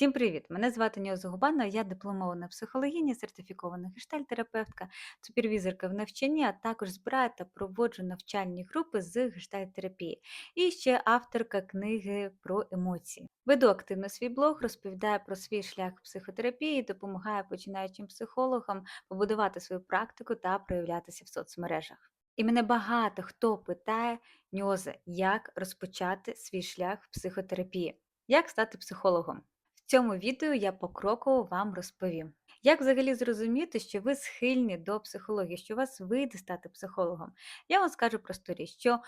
Всім привіт! Мене звати Ніоза Губанова, я дипломована психологиня, сертифікована гештальтерапевтка, супервізорка в навчанні, а також збираю та проводжу навчальні групи з гештальтерапії. І ще авторка книги про емоції. Веду активно свій блог, розповідаю про свій шлях психотерапії, допомагаю починаючим психологам побудувати свою практику та проявлятися в соцмережах. І мене багато хто питає, Ньозе, як розпочати свій шлях в психотерапії, як стати психологом. Цьому відео я покроково вам розповім. Як взагалі зрозуміти, що ви схильні до психології, що у вас вийде стати психологом? Я вам скажу просту річ, що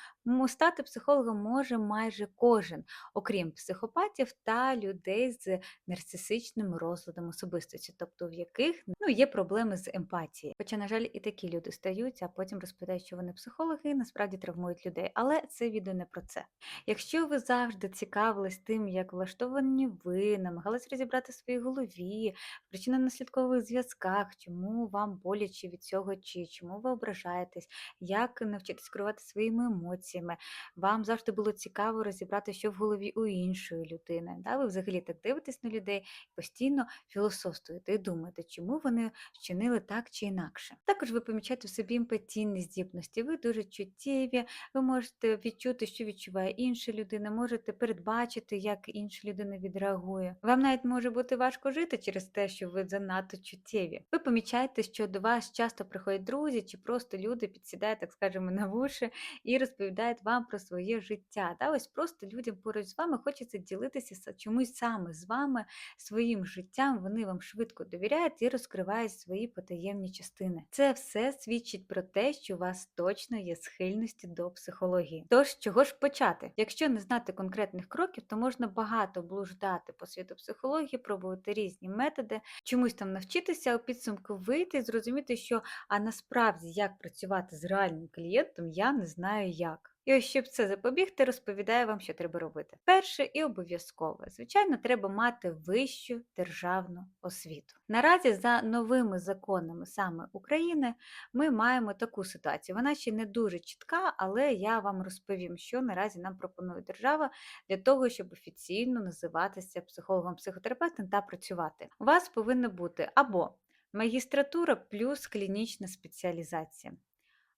стати психологом може майже кожен, окрім психопатів та людей з нарцисичним розладом особистості, тобто в яких ну, є проблеми з емпатією. Хоча, на жаль, і такі люди стають, а потім розповідають, що вони психологи і насправді травмують людей. Але це відео не про це. Якщо ви завжди цікавились тим, як влаштовані ви, намагались розібрати в своїй голові, в причинно-наслідкових зв'язках, чому вам боляче від цього, чи чому ви ображаєтесь, як навчитись керувати своїми емоціями, вам завжди було цікаво розібрати, що в голові у іншої людини. Да? Ви взагалі так дивитесь на людей, і постійно філософствуєте і думаєте, чому вони вчинили так чи інакше. Також ви помічаєте в собі емпатійні здібності, ви дуже чуттєві, ви можете відчути, що відчуває інша людина, можете передбачити, як інша людина відреагує. Вам навіть може бути важко жити через те, що ви занадто чуттєві. Ви помічаєте, що до вас часто приходять друзі чи просто люди підсідають, так скажемо, на вуші і розповідають вам про своє життя. Та ось просто людям поруч з вами хочеться ділитися чомусь саме з вами, своїм життям. Вони вам швидко довіряють і розкривають свої потаємні частини. Це все свідчить про те, що у вас точно є схильності до психології. Тож, чого ж почати? Якщо не знати конкретних кроків, то можна багато блуждати по світу психології, пробувати різні методи, чомусь там навчитися, у підсумку вийти і зрозуміти, що а насправді як працювати з реальним клієнтом, я не знаю як. І ось щоб це запобігти, розповідаю вам, що треба робити. Перше і обов'язкове, звичайно, треба мати вищу державну освіту. Наразі за новими законами саме України ми маємо таку ситуацію. Вона ще не дуже чітка, але я вам розповім, що наразі нам пропонує держава для того, щоб офіційно називатися психологом-психотерапевтом та працювати. У вас повинна бути або магістратура плюс клінічна спеціалізація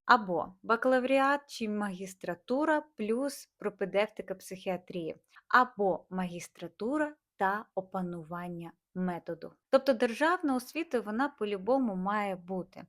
або бакалавріат чи магістратура плюс пропедевтика психіатрії, або магістратура та опанування методу. Тобто державна освіта вона по-любому має бути.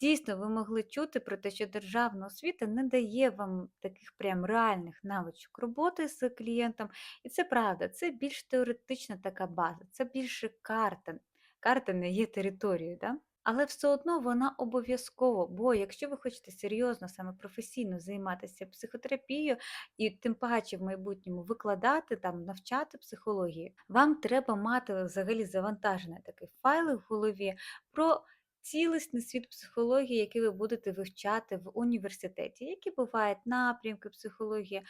Дійсно, ви могли чути про те, що державна освіта не дає вам таких прям реальних навичок роботи з клієнтом. І це правда, це більш теоретична така база, це більше карта. Карта не є територією. Да? Але все одно вона обов'язково, бо якщо ви хочете серйозно, саме професійно займатися психотерапією і тим паче в майбутньому викладати, там, навчати психології, вам треба мати взагалі завантажений такий файл в голові про цілісний світ психології, який ви будете вивчати в університеті, які бувають напрямки психології,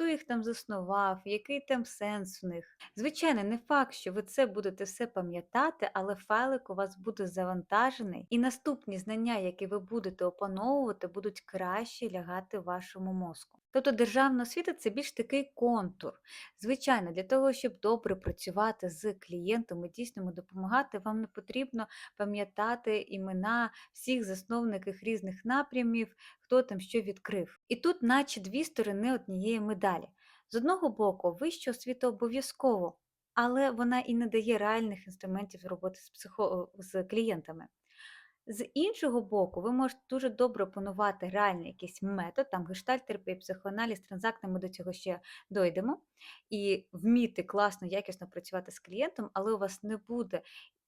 хто їх там заснував, який там сенс в них. Звичайно, не факт, що ви це будете все пам'ятати, але файлик у вас буде завантажений, і наступні знання, які ви будете опановувати, будуть краще лягати вашому мозку. Тобто державна освіта це більш такий контур. Звичайно, для того, щоб добре працювати з клієнтом і дійсно допомагати, вам не потрібно пам'ятати імена всіх засновників різних напрямів, хто там що відкрив. І тут, наче дві сторони однієї медалі. З одного боку, вища освіта обов'язково, але вона і не дає реальних інструментів роботи з, психо... з клієнтами. З іншого боку, ви можете дуже добре опанувати реальний якийсь метод, там гештальтерапія, психоаналіз, транзактне, ми до цього ще дойдемо, і вміти класно, якісно працювати з клієнтом, але у вас не буде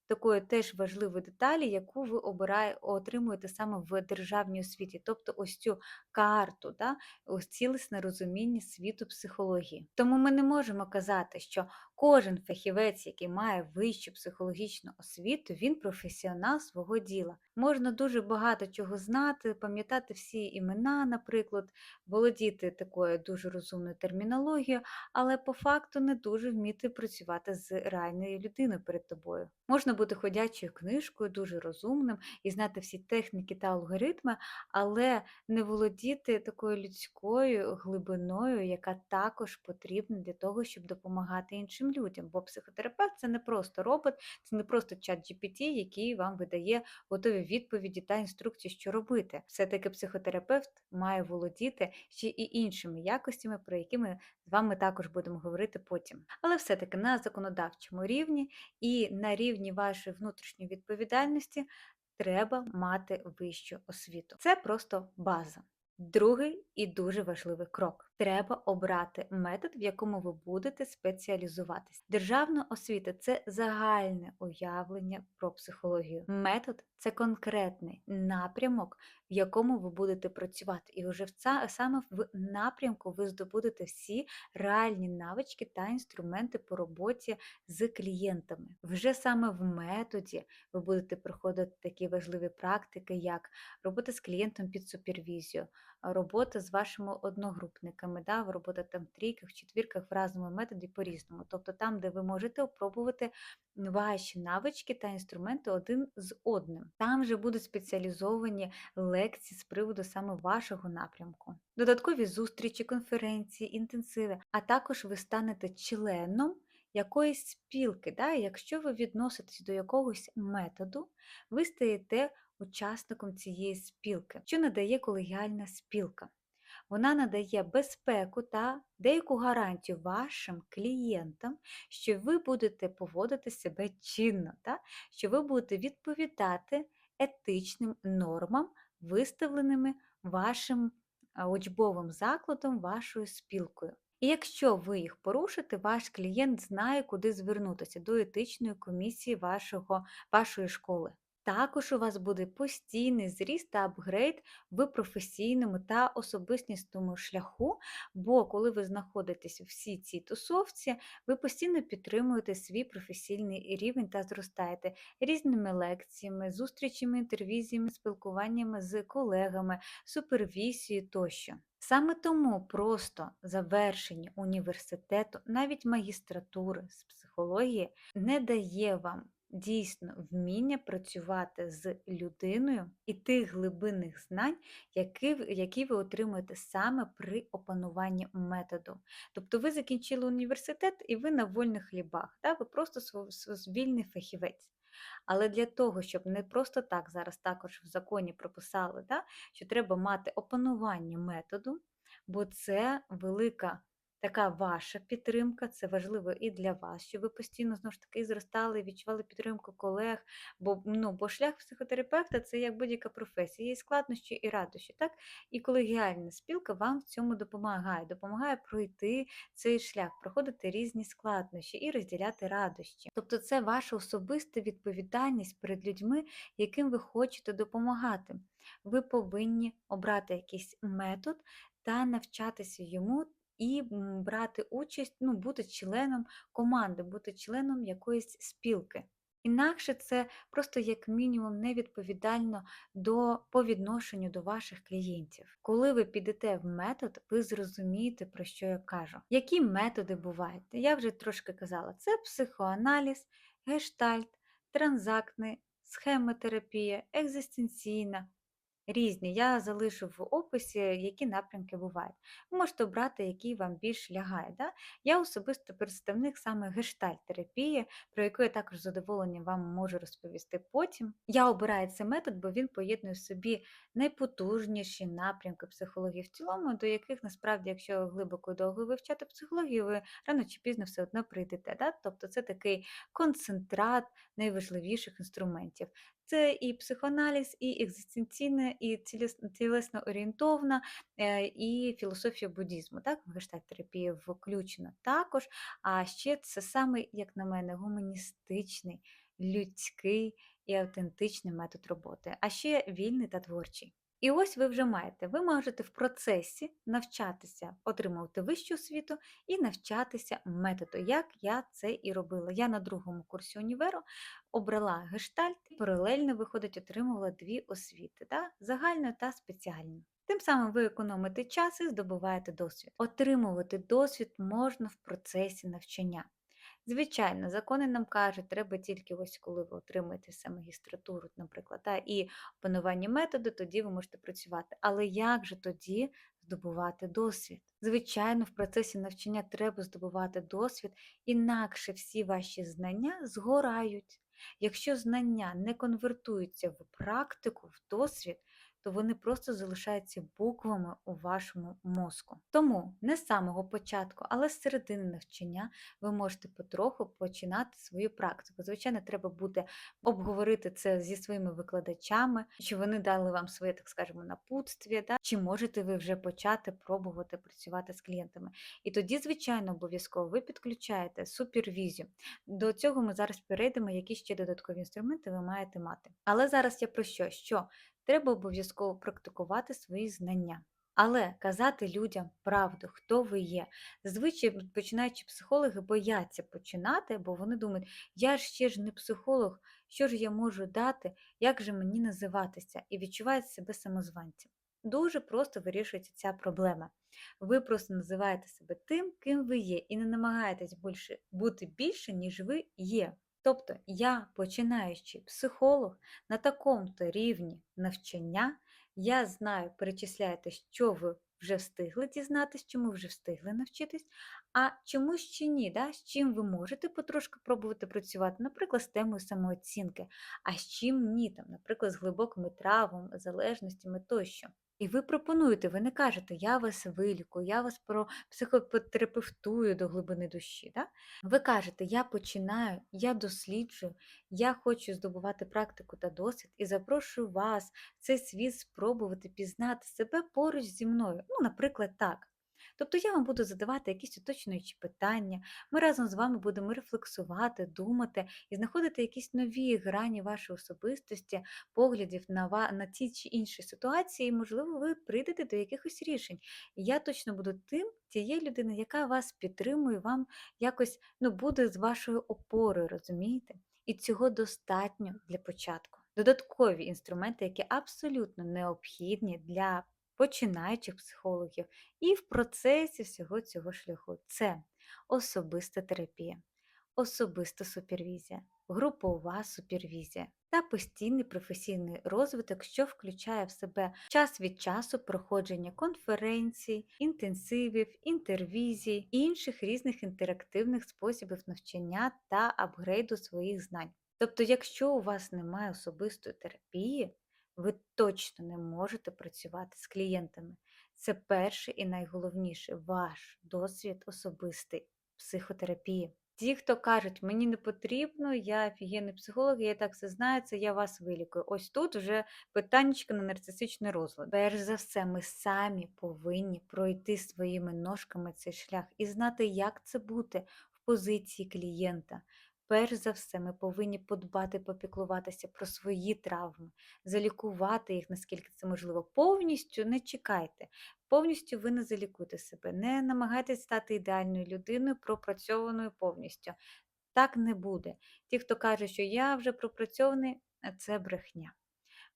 такої теж важливої деталі, яку ви обирає, отримуєте саме в державній освіті, тобто ось цю карту, да, ось цілісне розуміння світу психології. Тому ми не можемо казати, що кожен фахівець, який має вищу психологічну освіту, він професіонал свого діла. Можна дуже багато чого знати, пам'ятати всі імена, наприклад, володіти такою дуже розумною термінологією, але по факту не дуже вміти працювати з реальною людиною перед тобою. Можна бути ходячою книжкою, дуже розумним і знати всі техніки та алгоритми, але не володіти такою людською глибиною, яка також потрібна для того, щоб допомагати іншим людям, бо психотерапевт це не просто робот, це не просто чат GPT, який вам видає готові відповіді та інструкції, що робити. Все-таки психотерапевт має володіти ще і іншими якостями, про які ми з вами також будемо говорити потім. Але все-таки на законодавчому рівні і на рівні вашої внутрішньої відповідальності треба мати вищу освіту. Це просто база. Другий і дуже важливий крок: треба обрати метод, в якому ви будете спеціалізуватись. Державна освіта це загальне уявлення про психологію. Метод це конкретний напрямок, в якому ви будете працювати. І вже в ця, саме в напрямку ви здобудете всі реальні навички та інструменти по роботі з клієнтами. Вже саме в методі ви будете проходити такі важливі практики, як робота з клієнтом під супервізію робота з вашими одногрупниками, да, робота там в трійках, в четвірках в разному методі по-різному. Тобто там, де ви можете опробувати ваші навички та інструменти один з одним. Там же будуть спеціалізовані лекції з приводу саме вашого напрямку. Додаткові зустрічі, конференції, інтенсиви, а також ви станете членом. Якоїсь спілки, да? якщо ви відноситесь до якогось методу, ви стаєте учасником цієї спілки, що надає колегіальна спілка. Вона надає безпеку та деяку гарантію вашим клієнтам, що ви будете поводити себе чинно, та? що ви будете відповідати етичним нормам, виставленими вашим учбовим закладом, вашою спілкою. І якщо ви їх порушите, ваш клієнт знає, куди звернутися до етичної комісії вашого, вашої школи. Також у вас буде постійний зріст та апгрейд в професійному та особистісному шляху, бо коли ви знаходитесь у всій цій тусовці, ви постійно підтримуєте свій професійний рівень та зростаєте різними лекціями, зустрічами, інтервізіями, спілкуваннями з колегами, супервізією тощо. Саме тому просто завершення університету, навіть магістратури з психології, не дає вам дійсно вміння працювати з людиною і тих глибинних знань, які, які ви отримуєте саме при опануванні методу. Тобто ви закінчили університет і ви на вольних хлібах, да? ви просто вільний фахівець. Але для того, щоб не просто так зараз також в законі прописали, да, що треба мати опанування методу, бо це велика така ваша підтримка, це важливо і для вас, щоб ви постійно знову ж таки зростали, відчували підтримку колег. Бо ну, бо шлях психотерапевта це як будь-яка професія, є складнощі і радощі. так? І колегіальна спілка вам в цьому допомагає, допомагає пройти цей шлях, проходити різні складнощі і розділяти радощі. Тобто це ваша особиста відповідальність перед людьми, яким ви хочете допомагати. Ви повинні обрати якийсь метод та навчатися йому і брати участь, ну, бути членом команди, бути членом якоїсь спілки. Інакше це просто як мінімум невідповідально до по відношенню до ваших клієнтів. Коли ви підете в метод, ви зрозумієте, про що я кажу. Які методи бувають? Я вже трошки казала, це психоаналіз, гештальт, транзактний, схемотерапія, екзистенційна, Різні. Я залишу в описі, які напрямки бувають. Ви можете обрати, який вам більш лягає. Да? Я особисто представник саме гештальт-терапії, про яку я також з задоволенням вам можу розповісти потім. Я обираю цей метод, бо він поєднує в собі найпотужніші напрямки психології в цілому, до яких насправді, якщо глибоко і довго вивчати психологію, ви рано чи пізно все одно прийдете. Да? Тобто це такий концентрат найважливіших інструментів. Це і психоаналіз, і екзистенційна, і тілесно орієнтовна, і філософія буддізму. Так, гештальт-терапія включена також. А ще це саме, як на мене, гуманістичний, людський і автентичний метод роботи, а ще вільний та творчий. І ось ви вже маєте. Ви можете в процесі навчатися, отримувати вищу освіту і навчатися методу, як я це і робила. Я на другому курсі універу обрала гештальт і паралельно, виходить, отримувала дві освіти да? загальну та спеціальну. Тим самим ви економите час і здобуваєте досвід. Отримувати досвід можна в процесі навчання. Звичайно, закони нам кажуть, треба тільки ось коли ви отримаєте все магістратуру, наприклад, та, і опанування методу, тоді ви можете працювати. Але як же тоді здобувати досвід. Звичайно, в процесі навчання треба здобувати досвід, інакше всі ваші знання згорають. Якщо знання не конвертуються в практику, в досвід, то вони просто залишаються буквами у вашому мозку. Тому не з самого початку, але з середини навчання ви можете потроху починати свою практику. Звичайно, треба буде обговорити це зі своїми викладачами, чи вони дали вам своє, так скажемо, напутстві, да? чи можете ви вже почати пробувати працювати з клієнтами. І тоді, звичайно, обов'язково ви підключаєте супервізію. До цього ми зараз перейдемо, які ще додаткові інструменти ви маєте мати. Але зараз я про що? Що треба обов'язково практикувати свої знання. Але казати людям правду, хто ви є. Зазвичай починаючи психологи бояться починати, бо вони думають, я ж ще ж не психолог, що ж я можу дати, як же мені називатися, і відчувають себе самозванцем. Дуже просто вирішується ця проблема. Ви просто називаєте себе тим, ким ви є, і не намагаєтесь більше бути більше, ніж ви є. Тобто я, починаючи психолог на такому-то рівні навчання, я знаю, перечисляєте, що ви вже встигли дізнатись, чому вже встигли навчитись, а чому ще ні, да? з чим ви можете потрошки пробувати працювати, наприклад, з темою самооцінки, а з чим ні, там, наприклад, з глибокими травмами, залежностями тощо. І ви пропонуєте, ви не кажете, я вас вилікую, я вас про психотерапевтую до глибини душі. Да? Ви кажете, я починаю, я досліджую, я хочу здобувати практику та досвід і запрошую вас цей світ спробувати пізнати себе поруч зі мною. Ну, наприклад, так. Тобто я вам буду задавати якісь уточнюючі питання, ми разом з вами будемо рефлексувати, думати і знаходити якісь нові грані вашої особистості, поглядів на на ті чи інші ситуації, і, можливо, ви прийдете до якихось рішень. Я точно буду тим, тією людиною, яка вас підтримує, вам якось ну, буде з вашою опорою, розумієте? І цього достатньо для початку. Додаткові інструменти, які абсолютно необхідні для починаючих психологів і в процесі всього цього шляху. Це особиста терапія, особиста супервізія, групова супервізія та постійний професійний розвиток, що включає в себе час від часу проходження конференцій, інтенсивів, інтервізій інших різних інтерактивних способів навчання та апгрейду своїх знань. Тобто, якщо у вас немає особистої терапії, ви точно не можете працювати з клієнтами. Це перший і найголовніше ваш досвід особистий психотерапії. Ті, хто кажуть, мені не потрібно, я офігенний психолог, я так все знаю, це я вас вилікую. Ось тут вже питаннячко на нарцисичний розлад. Перш за все, ми самі повинні пройти своїми ножками цей шлях і знати, як це бути в позиції клієнта. Перш за все, ми повинні подбати, попіклуватися про свої травми, залікувати їх, наскільки це можливо. Повністю не чекайте, повністю ви не залікуйте себе, не намагайтесь стати ідеальною людиною, пропрацьованою повністю. Так не буде. Ті, хто каже, що я вже пропрацьований, це брехня.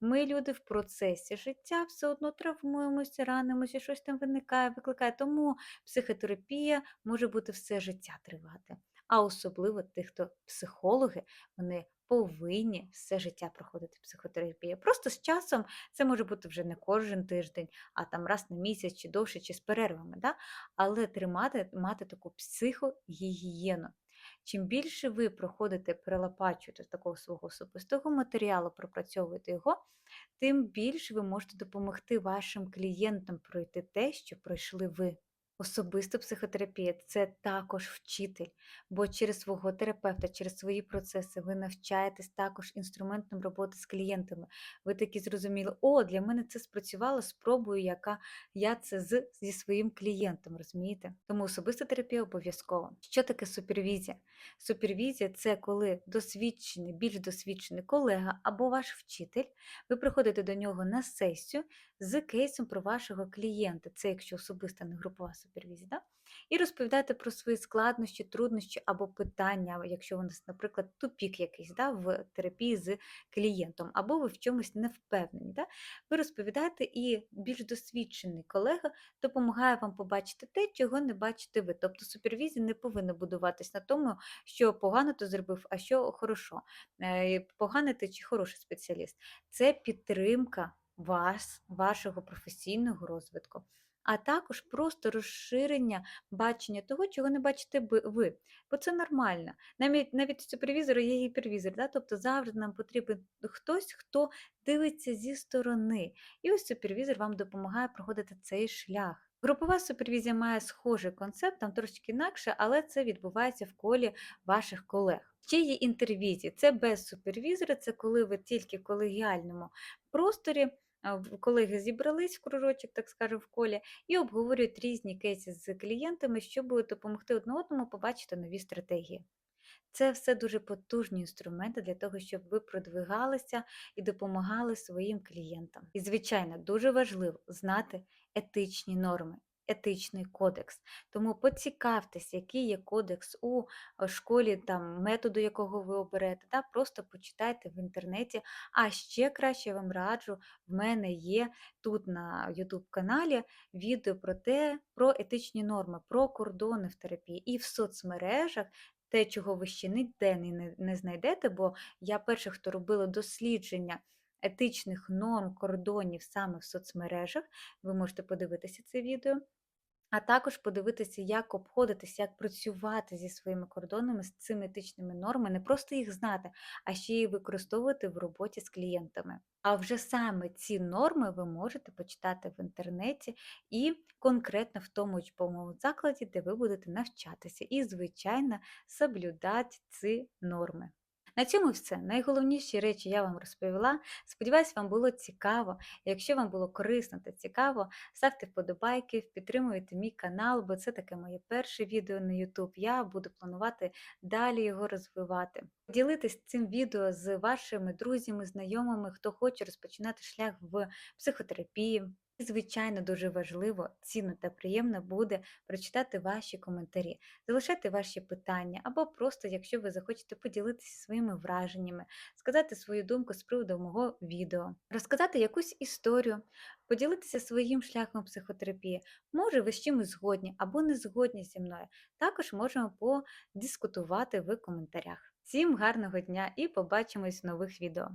Ми, люди, в процесі життя все одно травмуємося, ранимося, щось там виникає, викликає. Тому психотерапія може бути все життя тривати а особливо тих, хто психологи, вони повинні все життя проходити психотерапію. Просто з часом це може бути вже не кожен тиждень, а там раз на місяць чи довше, чи з перервами. Да? Але тримати мати таку психогігієну. Чим більше ви проходите, перелопачуєте такого свого особистого матеріалу, пропрацьовуєте його, тим більше ви можете допомогти вашим клієнтам пройти те, що пройшли ви. Особиста психотерапія це також вчитель, бо через свого терапевта, через свої процеси ви навчаєтесь також інструментом роботи з клієнтами. Ви такі зрозуміли, о, для мене це спрацювало, спробую, яка я це з, зі своїм клієнтом, розумієте? Тому особиста терапія обов'язково. Що таке супервізія? Супервізія це коли досвідчений, більш досвідчений колега або ваш вчитель, ви приходите до нього на сесію з кейсом про вашого клієнта, це якщо особиста не групова супервізія, да? і розповідаєте про свої складнощі, труднощі або питання, якщо у нас, наприклад, тупік якийсь да, в терапії з клієнтом, або ви в чомусь не впевнені. Да? Ви розповідаєте, і більш досвідчений колега допомагає вам побачити те, чого не бачите ви. Тобто супервізія не повинна будуватись на тому, що погано ти зробив, а що хорошо. Е, поганий ти чи хороший спеціаліст. Це підтримка вас, вашого професійного розвитку. А також просто розширення бачення того, чого не бачите ви. Бо це нормально. Навіть навіть у супервізора є гіпервізор, да? тобто завжди нам потрібен хтось, хто дивиться зі сторони. І ось супервізор вам допомагає проходити цей шлях. Групова супервізія має схожий концепт, там трошки інакше, але це відбувається в колі ваших колег. Ще є інтервізії. Це без супервізора, це коли ви тільки в колегіальному просторі. Колеги зібрались в кружочок, так скажемо, в колі, і обговорюють різні кейси з клієнтами, щоб допомогти одне одному побачити нові стратегії. Це все дуже потужні інструменти для того, щоб ви продвигалися і допомагали своїм клієнтам. І, звичайно, дуже важливо знати етичні норми. Етичний кодекс. Тому поцікавтесь, який є кодекс у школі, там, методу, якого ви оберете, та просто почитайте в інтернеті. А ще краще вам раджу, в мене є тут на YouTube каналі відео про те, про етичні норми, про кордони в терапії. І в соцмережах те, чого ви ще ніде не знайдете, бо я перша, хто робила дослідження етичних норм, кордонів саме в соцмережах, ви можете подивитися це відео. А також подивитися, як обходитися, як працювати зі своїми кордонами, з цими етичними нормами, не просто їх знати, а ще й використовувати в роботі з клієнтами. А вже саме ці норми ви можете почитати в інтернеті і конкретно в тому учбовому закладі, де ви будете навчатися, і, звичайно, соблюдати ці норми. На цьому все. Найголовніші речі я вам розповіла. Сподіваюсь, вам було цікаво. Якщо вам було корисно та цікаво, ставте вподобайки, підтримуйте мій канал, бо це таке моє перше відео на YouTube. Я буду планувати далі його розвивати. Ділитись цим відео з вашими друзями, знайомими, хто хоче розпочинати шлях в психотерапії. Звичайно, дуже важливо, цінно та приємно буде прочитати ваші коментарі, залишати ваші питання, або просто, якщо ви захочете поділитися своїми враженнями, сказати свою думку з приводу мого відео, розказати якусь історію, поділитися своїм шляхом психотерапії. Може, ви з чимось згодні або не згодні зі мною. Також можемо подискутувати в коментарях. Всім гарного дня і побачимось в нових відео!